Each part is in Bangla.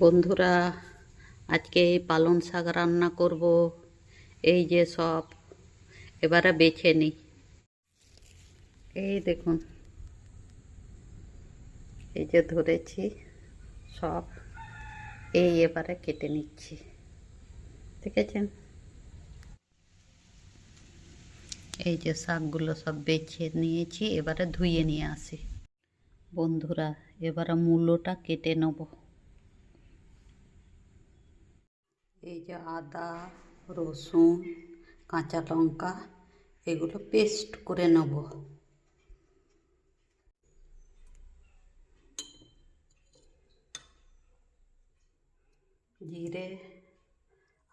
বন্ধুরা, আজকে এই শাক রান্না করব। এই যে সব, এবারে বেছে নিই এই দেখুন, এই যে ধরেছি সব, এই এবারে কেটে নিচ্ছি। ঠিক দেখেছেন এই যে শাকগুলো সব বেছে নিয়েছি, এবারে ধুয়ে নিয়ে আসি। বন্ধুরা, এবারে মূলোটা কেটে নেব। এই যে আদা, রসুন, কাঁচা লঙ্কা, এগুলো পেস্ট করে নেব। জিরে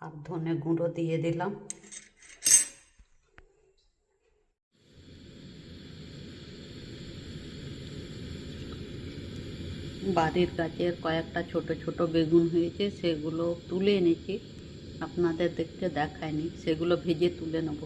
আর ধনে গুঁড়ো দিয়ে দিলাম। বাড়ির গাছের কয়েকটা ছোট ছোট বেগুন হয়েছে, সেগুলো তুলে এনেছি। আপনাদের দেখতে দেখায়নি, সেগুলো ভেজে তুলে নেব।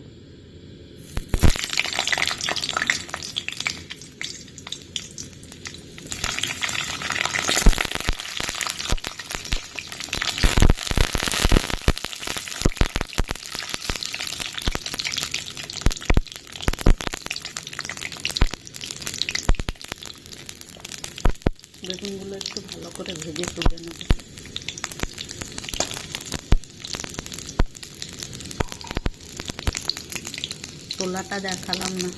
বেগুনগুলো একটু ভালো করে ভেজে তুলে নেব। তোলাটা দেখালাম না।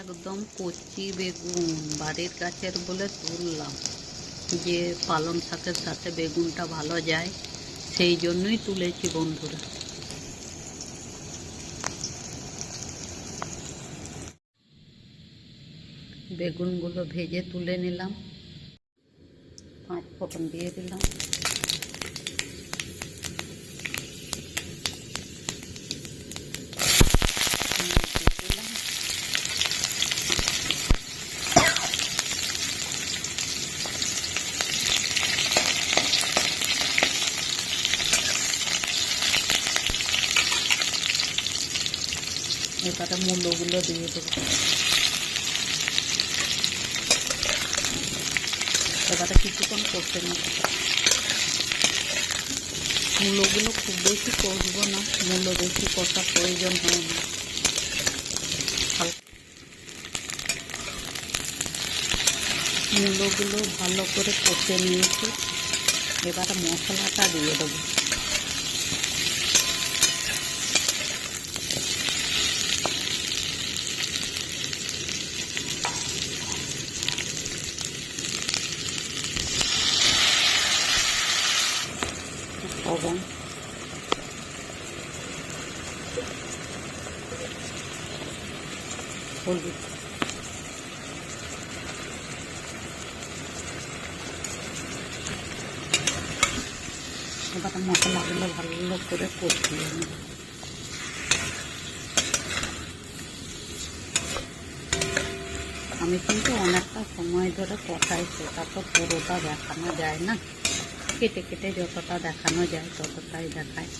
একদম কচি বেগুন, বাড়ির গাছের বলে তুললাম যে পালং শাকের সাথে বেগুনটা ভালো যায়, সেই জন্যই তুলেছি বন্ধুরা। বেগুনগুলো ভেজে তুলে নিলাম। পাঁচ ফোড়ন দিয়ে দিলাম। এবারে মূলোগুলো দিয়ে দেবো। এবারে কিছুক্ষণ করতে না মূল্যগুলো খুব বেশি করব না, মূল্য বেশি কষা প্রয়োজন হয় না। মূল্যগুলো ভালো করে কষে নিয়েছি, এবার মশলাটা দিয়ে দেবো। লবণ হলুদ এবার মশলাগুলো ভালো করে কষিয়ে আমি কিন্তু অনেকটা সময় ধরে কষাই সেটা তো পুরোটা দেখানো যায় না। কেটে কেটে যতটা দেখানো যায় ততটাই দেখায়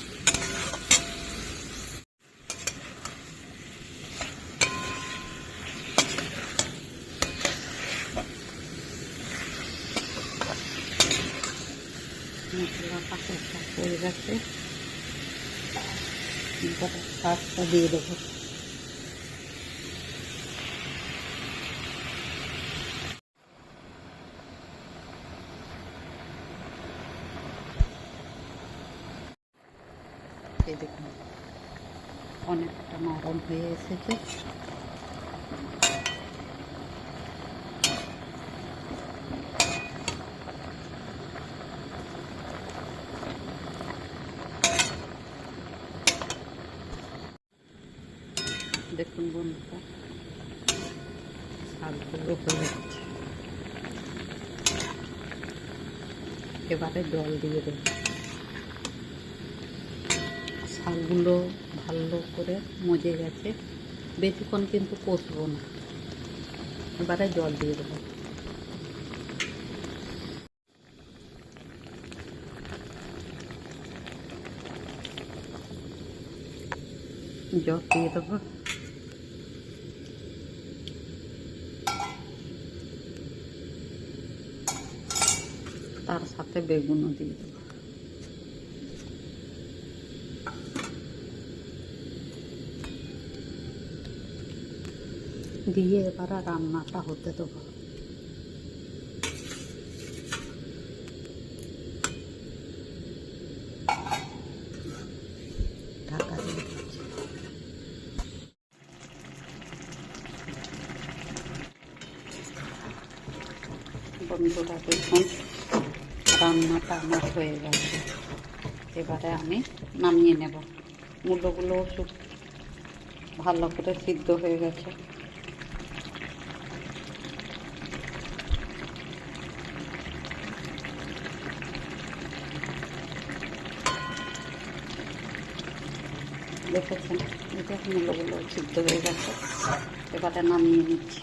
মশলাটা কষা হয়ে গেছে এবার শাকটা দিয়ে দেবো দেখুন। অনেকটা নরম হয়ে এসেছে। দেখুন বন্ধুরা শাকগুলো হয়ে গেছে এবারে জল দিয়ে দেবো। শাকগুলো ভালো করে মজে গেছে। বেশিক্ষণ কিন্তু কষবো না। এবারে জল দিয়ে দেবো। জল দিয়ে দেবো। তার সাথে বেগুনও দিয়ে দেবো। দিয়ে এবারে রান্নাটা হতে দেবো। বন্ধুরা, দেখুন, রান্নাটা আমার হয়ে গেছে। এবারে আমি নামিয়ে নেব। মূলোগুলোও সব ভালো করে সিদ্ধ হয়ে গেছে। দেখেছেন? এটা মূলগুলো সিদ্ধ হয়ে গেছে। এবারে নামিয়ে নিচ্ছি।